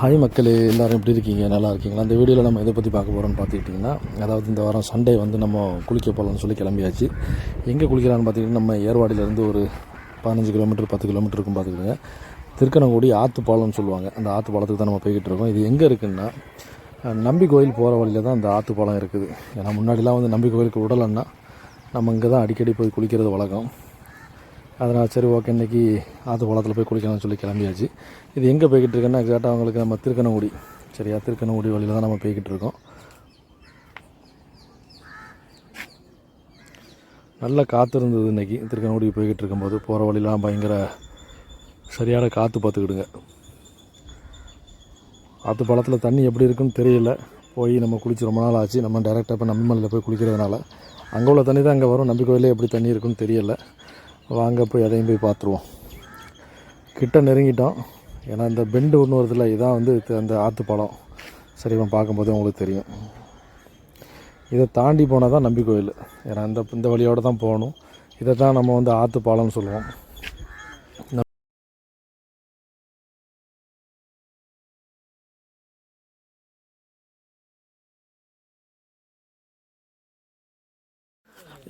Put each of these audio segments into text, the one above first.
Hi மக்களே. எல்லோரும் எப்படி இருக்கீங்க? நல்லா இருக்கீங்களா? இந்த வீடியோவில் நம்ம எதை பற்றி பார்க்க போகிறோம்னு பார்த்துக்கிட்டிங்கன்னா அதாவது இந்த வாரம் சண்டே வந்து நம்ம குளிக்க போகலான்னு சொல்லி கிளம்பியாச்சு. எங்கே குளிக்கலான்னு பார்த்திங்கன்னா நம்ம ஏர்வாடியிலேருந்து ஒரு பதினஞ்சு கிலோமீட்டர் பத்து கிலோமீட்டர் இருக்கும் பார்த்துக்கிடுங்க திருக்கணங்குடி ஆற்றுப்பாலம்னு சொல்லுவாங்க. அந்த ஆற்றுப்பாலத்துக்கு தான் நம்ம போய்கிட்டு இருக்கோம். இது எங்கே இருக்குதுன்னா நம்பி கோயில் போகிற வழியில் தான் அந்த ஆற்றுப்பாலம் இருக்குது. ஏன்னா முன்னாடிலாம் வந்து நம்பி கோயிலுக்கு விடலைன்னா நம்ம இங்கே தான் அடிக்கடி போய் குளிக்கிறது வழக்கம். அதனால் சரி ஓகே இன்றைக்கி ஆற்று குளத்தில் போய் குளிக்கலாம்னு சொல்லி கிளம்பியாச்சு. இது எங்கே போய்கிட்டு இருக்கேன்னா எக்ஸாக்டாக அவங்களுக்கு நம்ம திருக்கணங்குடி சரியா? திருக்கணங்குடி வழியில் தான் நம்ம போய்கிட்டு இருக்கோம். நல்ல காற்று இருந்தது இன்றைக்கி திருக்கணங்குடி போய்கிட்டு இருக்கும்போது. போகிற வழிலாம் பயங்கர சரியான காற்று பார்த்துக்கிடுங்க. ஆற்று பாலத்தில் தண்ணி எப்படி இருக்குன்னு தெரியல. போய் நம்ம குளிச்சு ரொம்ப நாள் ஆச்சு. நம்ம டேரெக்டாக இப்போ நம்பிமலையில் போய் குளிக்கிறதுனால. அங்கே உள்ள தண்ணி தான் அங்கே வரும். நம்பிக்கோயிலே எப்படி தண்ணி இருக்குன்னு தெரியல. வாங்க போய் அதையும் போய் பார்த்துருவோம். கிட்ட நெருங்கிட்டோம் ஏன்னா இந்த பெண்டு ஒன்று வருதுல இதான் வந்து அந்த ஆற்று பாலம் சரி இவன் பார்க்கும்போதே உங்களுக்கு தெரியும். இதை தாண்டி போனால் தான் நம்பி கோயில். ஏன்னா இந்த இந்த வழியோடு தான் போகணும். இதை தான் நம்ம வந்து ஆற்று பாலம்னு சொல்லுவோம்.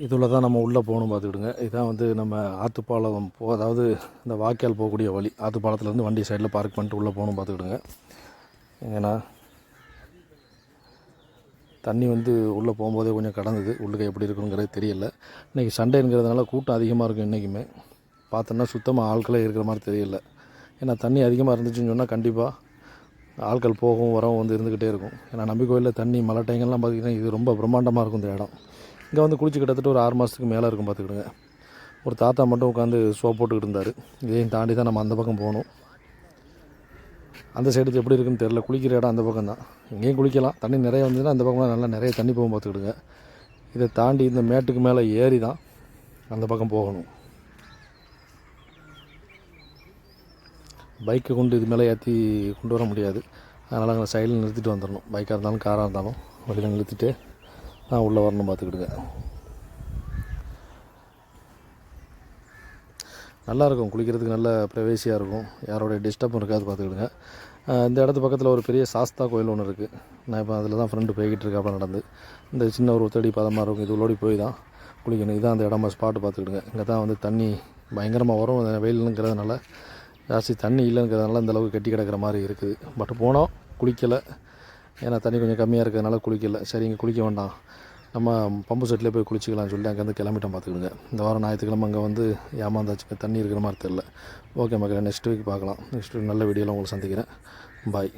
இதில் தான் நம்ம உள்ளே போகணும் பார்த்துக்கிடுங்க. இதான் வந்து நம்ம ஆற்றுப்பாலம் போ அதாவது இந்த வாய்க்கால் போகக்கூடிய வழி. ஆற்றுப்பாலத்துலேருந்து வண்டி சைடில் பார்க் பண்ணிட்டு உள்ளே போகணும் பார்த்துக்கிடுங்க. ஏன்னா தண்ணி வந்து உள்ளே போகும்போதே கொஞ்சம் கடந்தது. உள்ளுக்கு எப்படி இருக்குங்கிறது தெரியல. இன்றைக்கி சண்டேங்கிறதுனால கூட்டம் அதிகமாக இருக்கும் இன்றைக்குமே பார்த்தோன்னா சுத்தமாக ஆட்களே இருக்கிற மாதிரி தெரியல. ஏன்னா தண்ணி அதிகமாக இருந்துச்சுன்னு சொன்னால் கண்டிப்பாக ஆட்கள் போகவும் வரவும் வந்து இருந்துக்கிட்டே இருக்கும். ஏன்னா நம்பிக்கோயிலில் தண்ணி மழை டைங்கெல்லாம் பார்த்திங்கன்னா இது ரொம்ப பிரம்மாண்டமாக இருக்கும் இந்த இடம். இங்கே வந்து குளிச்சு கிட்டத்தட்ட ஒரு ஆறு மாதத்துக்கு மேலே இருக்கும் பார்த்துக்கிடுங்க ஒரு தாத்தா மட்டும் உட்காந்து சோப் போட்டுக்கிட்டு இருந்தார். இதையும் தாண்டி தான் நம்ம அந்த பக்கம் போகணும். அந்த சைடு எப்படி இருக்குன்னு தெரியல. குளிக்கிற இடம் அந்த பக்கம் தான் இங்கேயும் குளிக்கலாம். தண்ணி நிறைய வந்ததுன்னா அந்த பக்கம் நல்லா நிறைய தண்ணி போகும் பார்த்துக்கிடுங்க இதை தாண்டி இந்த மேட்டுக்கு மேலே ஏறி தான் அந்த பக்கம் போகணும். பைக்கை கொண்டு இது மேலே ஏற்றி கொண்டு வர முடியாது. அதனால் அங்கே சைடில் நிறுத்திட்டு வந்துடணும் பைக்காக இருந்தாலும் காராக இருந்தாலும் வழியில் நிறுத்திட்டு நான் உள்ளே வரணும் பார்த்துக்கிடுங்க. நல்லாயிருக்கும் குளிக்கிறதுக்கு நல்ல ப்ரைவேசியாக இருக்கும். யாரோடைய டிஸ்டர்பும் இருக்காது பார்த்துக்கிடுங்க. இந்த இடத்து பக்கத்தில் ஒரு பெரிய சாஸ்தா கோயில் ஒன்று இருக்குது நான் இப்போ அதில் தான் ஃப்ரெண்டு போய்கிட்டு இருக்காப்புல நடந்து. இந்த சின்ன ஒரு ஒத்தடி பதமாக இருக்கும். இது உள்ளோடி போய் தான் குளிக்கணும். இதுதான் அந்த இடமா ஸ்பாட்டு பார்த்துக்கிடுங்க. இங்கே தான் வந்து தண்ணி பயங்கரமாக வரும். வெயிலுங்கிறதுனால ஜாஸ்தி தண்ணி இல்லைங்கிறதுனால இந்த அளவுக்கு கட்டி கிடக்கிற மாதிரி இருக்குது. பட் போனோம் குளிக்கலை. ஏன்னா தண்ணி கொஞ்சம் கம்மியாக இருக்கிறதுனால குளிக்கல. சரி இங்கே குளிக்க வேண்டாம். நம்ம பம்பு செட்டில் போய் குளிச்சிக்கலாம்னு சொல்லிட்டு அங்கேருந்து கிளம்பிட்டோம் பார்த்துக்கிடுங்க இந்த வாரம் ஞாயிற்றுக்கிழமை அங்கே வந்து ஏமாந்தாச்சுங்க. தண்ணி இருக்கிற மாதிரி தெரில ஓகே மக்களே நெக்ஸ்ட் வீக் பார்க்கலாம். நெக்ஸ்ட் வீக் நல்ல வீடியோவில் உங்களை சந்திக்கிறேன். பாய்